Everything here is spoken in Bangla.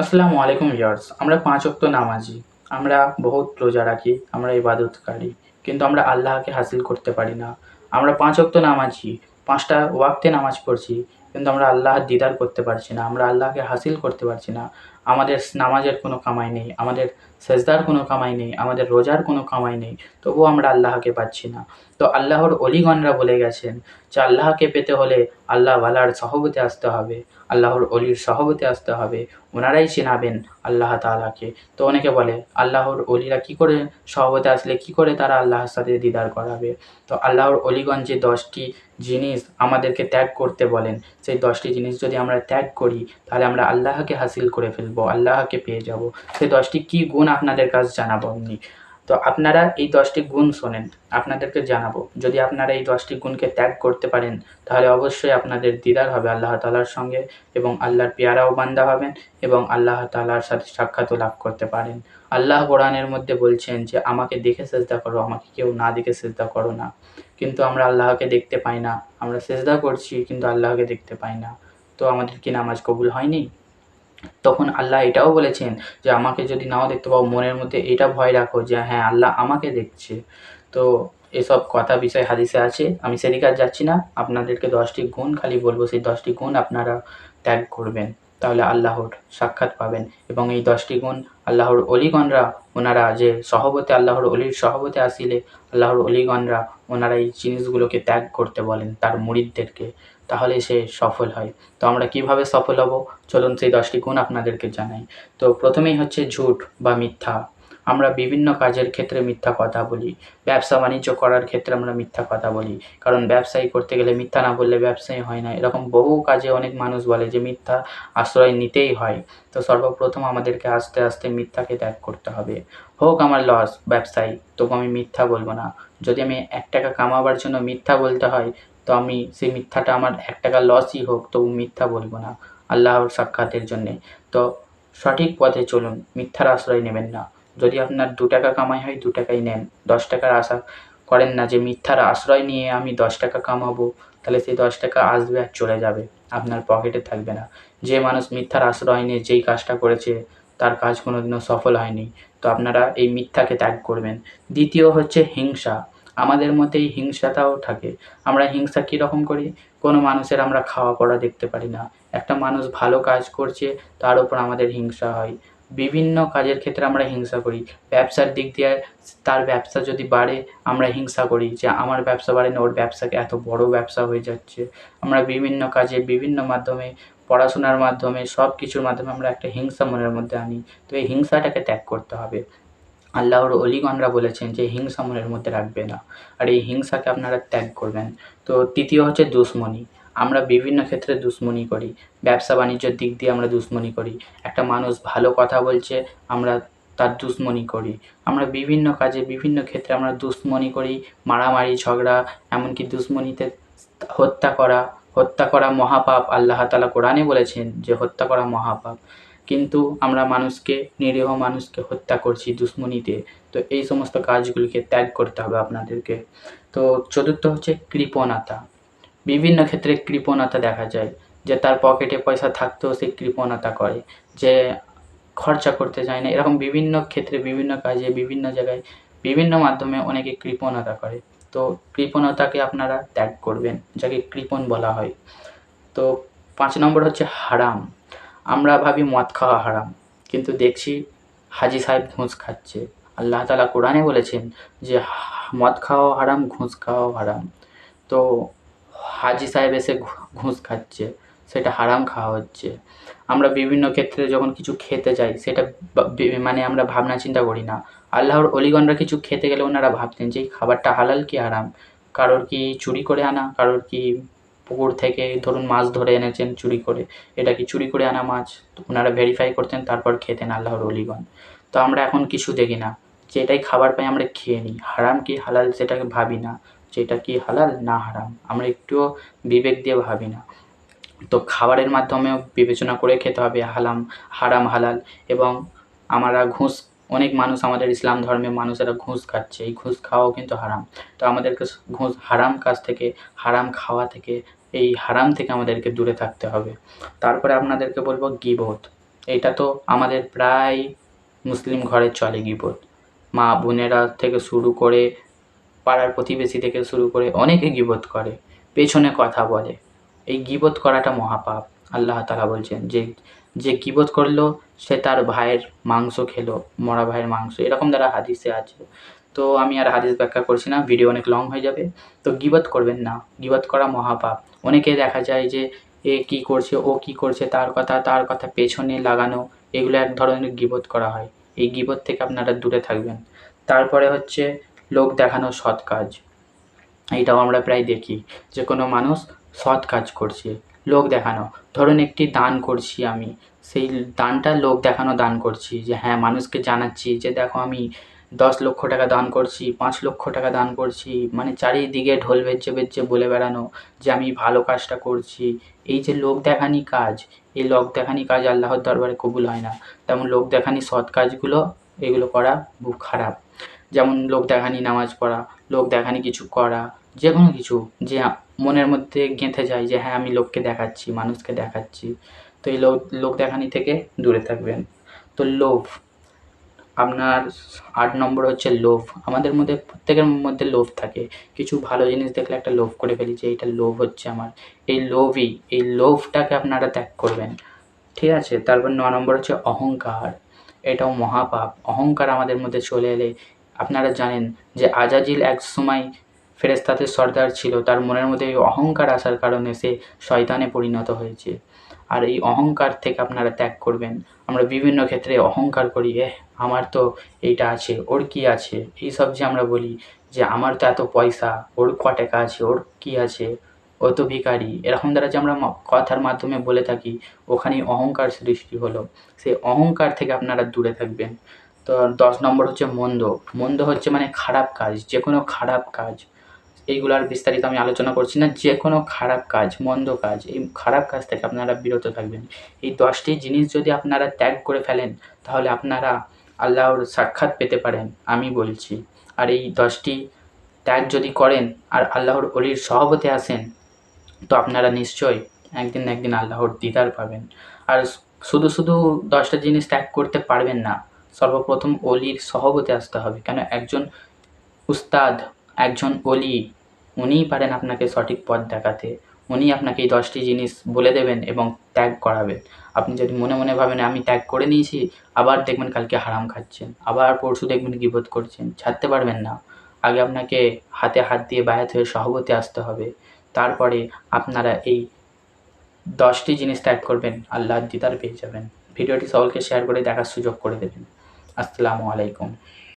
আসসালামু আলাইকুম ইয়ার্স আমরা পাঁচ ওয়াক্ত নামাজি, আমরা বহুত রোজা রাখি, আমরা ইবাদতকারী কিন্তু আমরা আল্লাহকে হাসিল করতে পারি না। আমরা পাঁচ ওয়াক্ত নামাজি, পাঁচটা ওয়াক্তে নামাজ পড়ছি, কিন্তু আমরা আল্লাহর দিদার করতে পারছি না, আমরা আল্লাহকে হাসিল করতে পারছি না। আমাদের নামাজের কোনো কামাই নেই, আমাদের সেজদার কোনো কামাই নেই, আমাদের রোজার কোনো কামাই নেই, তবুও আমরা আল্লাহকে পাচ্ছি না। তো আল্লাহর অলিগণরা বলে গেছেন যে আল্লাহকে পেতে হলে আল্লাহ ওয়ালার সহবতে আসতে হবে, আল্লাহর অলির সহবতে আসতে হবে ওনারাই চেনাবেন আল্লাহ তাআলাকে। তো অনেকে বলে, আল্লাহর অলিরা কি করে সহবতে আসলে কি করে তারা আল্লাহর সাথে দিদার করাবে? তো আল্লাহর অলিগঞ্জ যে দশটি জিনিস আমাদেরকে ত্যাগ করতে বলেন, সেই দশটি জিনিস যদি আমরা ত্যাগ করি, তাহলে আমরা আল্লাহকে হাসিল করে ফেলব, আল্লাহকে পেয়ে যাব। সেই দশটি কি গুণ আপনাদের কাছে জানাব আমি? তো আপনারা এই দশটি গুণ শোনেন, আপনাদেরকে জানাব। যদি আপনারা এই দশটি গুণকে ত্যাগ করতে পারেন, তাহলে অবশ্যই আপনাদের দিদার হবে আল্লাহ তালার সঙ্গে এবং আল্লাহর পেয়ারাও বান্দা হবেন এবং আল্লাহ তালার সাথে সাক্ষাৎও লাভ করতে পারেন। আল্লাহ কোরআনের মধ্যে বলছেন যে, আমাকে দেখে সেজদা করো, আমাকে কেউ না দেখে সেজদা করো না। কিন্তু আমরা আল্লাহকে দেখতে পাই না। আমরা সেজদা করছি, কিন্তু আল্লাহকে দেখতে পাই না। তো আমাদের কি নামাজ কবুল হয়নি? তখন আল্লাহ এটাও বলেছেন যে, আমাকে যদি নাও দেখতে পাও, মনের মধ্যে এটা ভয় রাখো যে হ্যাঁ আল্লাহ আমাকে দেখছে। তো এসব কথা বিষয় হাদিসে আছে। আমি সেদিকে আর যাচ্ছি না। আপনাদেরকে দশটি গুণ খালি বলব। সেই দশটি গুণ আপনারা ত্যাগ করবেন। তাহলে আল্লাহর সাক্ষাৎ পাবেন। এবং এই দশটি গুণ আল্লাহর অলিগণরা, ওনারা যে সহবতে, আল্লাহর অলির সহবতে আসিলে, আল্লাহর অলিগণরা, ওনারা এই জিনিসগুলোকে ত্যাগ করতে বলেন। তার মুরিদদেরকে তাহলে সে সফল হয়। তো আমরা কীভাবে সফল হব? চলুন সেই দশটি গুণ আপনাদেরকে জানাই। তো প্রথমেই হচ্ছে ঝুট বা মিথ্যা। আমরা বিভিন্ন কাজের ক্ষেত্রে মিথ্যা কথা বলি। ব্যবসা বাণিজ্য করার ক্ষেত্রে আমরা মিথ্যা কথা বলি। কারণ ব্যবসায়ী করতে গেলে মিথ্যা না বললে ব্যবসায়ী হয় না। এরকম বহু কাজে অনেক মানুষ বলে যে মিথ্যা আশ্রয় নিতেই হয়। তো সর্বপ্রথম আমাদেরকে আস্তে আস্তে মিথ্যাকে ত্যাগ করতে হবে। হোক আমার লস ব্যবসায়ী, তবু আমি মিথ্যা বলব না। যদি আমি এক টাকা কামাবার জন্য মিথ্যা বলতে হয় তো আমি সেই মিথ্যাটা আমার এক টাকা লসই হোক, তবু মিথ্যা বলব না, আল্লাহর সাক্ষাতের জন্যে। তো সঠিক পথে চলুন, মিথ্যার আশ্রয় নেবেন না। যদি আপনার দু টাকা কামাই হয়, দু টাকাই নেন। দশ টাকার আশা করেন না যে মিথ্যার আশ্রয় নিয়ে আমি দশ টাকা কামাবো, তাহলে সেই দশ টাকা আসবে আর চলে যাবে, আপনার পকেটে থাকবে না। যে মানুষ মিথ্যার আশ্রয় নিয়ে যেই কাজটা করেছে, তার কাজ কোনোদিনও সফল হয়নি। তো আপনারা এই মিথ্যাকে ত্যাগ করবেন। দ্বিতীয় হচ্ছে হিংসা। আমাদের মধ্যে এই হিংসাটাও থাকে। আমরা হিংসা কীরকম করি? কোনো মানুষের আমরা খাওয়া পড়া দেখতে পারি না। একটা মানুষ ভালো কাজ করছে, তার উপর আমাদের হিংসা হয়। বিভিন্ন কাজের ক্ষেত্রে আমরা হিংসা করি। ব্যবসার দিক দিয়ে তার ব্যবসা যদি বাড়ে, আমরা হিংসা করি যে আমার ব্যবসা বাড়ে না, ওর ব্যবসাকে এত বড় ব্যবসা হয়ে যাচ্ছে। আমরা বিভিন্ন কাজে বিভিন্ন মাধ্যমে, পড়াশোনার মাধ্যমে সব কিছুর মাধ্যমে আমরা একটা হিংসা মনের মধ্যে আনি। তো এই হিংসাটাকে ত্যাগ করতে হবে। আল্লাহর অলিগণরা বলেছেন যে হিংসা মনের মধ্যে রাখবে না। আর এই হিংসাকে আপনারা ত্যাগ করবেন। তো তৃতীয় হচ্ছে দুশ্মনী। আমরা বিভিন্ন ক্ষেত্রে দুশ্মনী করি। ব্যবসা বাণিজ্যের দিক দিয়ে আমরা দুশ্মনী করি। একটা মানুষ ভালো কথা বলছে, আমরা তার দুশ্মনী করি। আমরা বিভিন্ন কাজে বিভিন্ন ক্ষেত্রে আমরা দুশ্মনী করি। মারামারি, ঝগড়া, এমনকি দুশ্মনীতে হত্যা করা। হত্যা করা মহাপাপ। আল্লাহ তালা কোরআনে বলেছেন যে হত্যা করা মহাপাপ। কিন্তু আমরা মানুষকে, নিরীহ মানুষকে হত্যা করছি দুশ্মনীতে তো এই সমস্ত কাজগুলিকে ত্যাগ করতে হবে আপনাদেরকে। তো চতুর্থ হচ্ছে কৃপণতা। বিভিন্ন ক্ষেত্রে কৃপণতা দেখা যায়, যে তার পকেটে পয়সা থাকতেও সে কৃপণতা করে, যে খরচা করতে চায় না। এরকম বিভিন্ন ক্ষেত্রে, বিভিন্ন কাজে, বিভিন্ন জায়গায়, বিভিন্ন মাধ্যমে অনেকে কৃপণতা করে। তো কৃপণতাকে আপনারা ত্যাগ করবেন, যাকে কৃপণ বলা হয়। তো পাঁচ নম্বর হচ্ছে হারাম। আমরা ভাবি মদ খাওয়া হারাম, কিন্তু দেখছি হাজি সাহেব ঘুষ খাচ্ছে। আল্লাহ তালা কোরআনে বলেছেন যে, মদ খাওয়াও হারাম, ঘুষ খাওয়াও হারাম। তো হাজি সাহেব এসে ঘুষ খাচ্ছে, সেটা হারাম খাওয়া হচ্ছে। আমরা বিভিন্ন ক্ষেত্রে যখন কিছু খেতে যাই, সেটা মানে আমরা ভাবনা চিন্তা করি না। আল্লাহর অলিগণরা কিছু খেতে গেলে ওনারা ভাবতেন যে, এই খাবারটা হালাল কি হারাম? কারোর কি চুরি করে আনা? কারোর কি পুকুর থেকে ধরুন মাছ ধরে এনেছেন চুরি করে, এটা কি চুরি করে আনা মাছ? তো ওনারা ভেরিফাই করতেন, তারপর খেতেন আল্লাহর অলিগণ। তো আমরা এখন কিছু দেখি না, যে এটাই খাবার পাই আমরা খেয়ে নিই। হারাম কি হালাল সেটাকে ভাবি না, যে এটা কি হালাল না হারাম, আমরা একটুও বিবেক দিয়ে ভাবি না। তো খাবারের মাধ্যমেও বিবেচনা করে খেতে হবে, হালাম, হারাম, হালাল। এবং আমরা ঘুষ, অনেক মানুষ আমাদের ইসলাম ধর্মের মানুষেরা ঘুষ খাচ্ছে, এই ঘুষ খাওয়াও কিন্তু হারাম। তো আমাদেরকে ঘুষ হারাম কাজ থেকে, হারাম খাওয়া থেকে এই হারাম থেকে আমাদেরকে দূরে থাকতে হবে। তারপরে আপনাদেরকে বলব গিবোধ এটা তো আমাদের প্রায় মুসলিম ঘরে চলে গিবত। মা বোনেরা থেকে শুরু করে পাড়ার প্রতিবেশী থেকে শুরু করে অনেকে গিবত করে, পেছনে কথা বলে। এই গিবত করাটা মহাপাপ। আল্লাহ তালা বলছেন যে যে গিবত করল, সে তার ভাইয়ের মাংস খেলো, মরা ভাইয়ের মাংস। এরকম দ্বারা হাদিসে আছে। তো আমি আর হাদিস ব্যাখ্যা করছি না, ভিডিও অনেক লং হয়ে যাবে। তো গিবত করবেন না। গিবত করা মহাপাপ। অনেকে দেখা যায় যে, এ কী করছে, ও কী করছে, তার কথা তার কথা পেছনে লাগানো, এগুলো এক ধরনের গিবত করা হয়। এই গিবত থেকে আপনারা দূরে থাকবেন। তারপরে হচ্ছে লোক দেখানো সৎ কাজ। এইটাও আমরা প্রায় দেখি যে, কোনো মানুষ সৎ কাজ করছে, লোক দেখানো। ধরুন একটি দান করছি আমি, সেই দানটা লোক দেখানো দান করছি যে হ্যাঁ মানুষকে জানাচ্ছি যে, দেখো আমি দশ লক্ষ টাকা দান করছি, পাঁচ লক্ষ টাকা দান করছি মানে চারিদিকে ঢোল বেজে বেজে বলে বেড়ানো যে আমি ভালো কাজটা করছি। এই যে লোক দেখানি কাজ, এই লোক দেখানি কাজ আল্লাহর দরবারে কবুল হয় না। তেমন লোক দেখানি সৎ কাজগুলো, এগুলো করা খুব খারাপ। যেমন লোক দেখানি নামাজ পড়া, লোক দেখানি কিছু করা যে কোনো কিছু যে মনের মধ্যে গেঁথে যায় যে হ্যাঁ আমি লোককে দেখাচ্ছি, মানুষকে দেখাচ্ছি। তো এই লোক লোক দেখানি থেকে দূরে থাকবেন। তো লোভ আপনার আট নম্বর হচ্ছে লোভ আমাদের মধ্যে, প্রত্যেকের মধ্যে লোভ থাকে। কিছু ভালো জিনিস দেখলে একটা লোভ করে ফেলি যে এইটা লোভ হচ্ছে আমার। এই লোভই এই লোভটাকে আপনারা ত্যাগ করবেন। ঠিক আছে? তারপর ন নম্বর হচ্ছে অহংকার। এটাও মহাপাপ। অহংকার আমাদের মধ্যে চলে এলে আপনারা জানেন যে আজাজিল এক সময় ফেরেস্তাদের সর্দার ছিল। তার মনের মধ্যে এই অহংকার আসার কারণে সে শয়তানে পরিণত হয়েছে। আর এই অহংকার থেকে আপনারা ত্যাগ করবেন। আমরা বিভিন্ন ক্ষেত্রে অহংকার করি, এহ, আমার তো এইটা আছে, ওর কি আছে? এই সব যে আমরা বলি, যে আমার তো এত পয়সা, ওর ক টাকা আছে, ওর কি আছে? ও তো ভিখারি। এরকম দ্বারা যে আমরা কথার মাধ্যমে বলে থাকি ওখানেই অহংকার সৃষ্টি হলো। সেই অহংকার থেকে আপনারা দূরে থাকবেন। তো দশ নম্বর হচ্ছে মন্দ। মন্দ হচ্ছে মানে খারাপ কাজ যে কোনো খারাপ কাজ। এইগুলো আর বিস্তারিত আমি আলোচনা করছি না। যে কোনো খারাপ কাজ, মন্দ কাজ, এই খারাপ কাজ থেকে আপনারা বিরত থাকবেন। এই দশটি জিনিস যদি আপনারা ত্যাগ করে ফেলেন, তাহলে আপনারা আল্লাহর সাক্ষাৎ পেতে পারেন, আমি বলছি। আর এই দশটি ত্যাগ যদি করেন, আর আল্লাহর অলির সহবতে আসেন, তো আপনারা নিশ্চয় একদিন না একদিন আল্লাহর দিদার পাবেন। আর শুধু শুধু দশটা জিনিস ত্যাগ করতে পারবেন না, সর্বপ্রথম অলির সহবতে আসতে হবে। কেন? একজন উস্তাদ, একজন অলি উনিই পারেন আপনাকে সঠিক পথ দেখাতে। উনি আপনাকে এই দশটি জিনিস বলে দেবেন এবং ত্যাগ করাবেন। আপনি যদি মনে মনে ভাবেন, আমি ত্যাগ করে নিয়েছি, আবার দেখবেন কালকে হারাম খাচ্ছেন, আবার পরশু দেখবেন গিবোধ করছেন, ছাড়তে পারবেন না। আগে আপনাকে হাতে হাত দিয়ে বায়াত হয়ে সহবতে আসতে হবে। তারপরে আপনারা এই দশটি জিনিস ত্যাগ করবেন, আল্লাহর দিদার পেয়ে যাবেন। ভিডিওটি সকলকে শেয়ার করে দেখার সুযোগ করে দেবেন। আসসালামু আলাইকুম।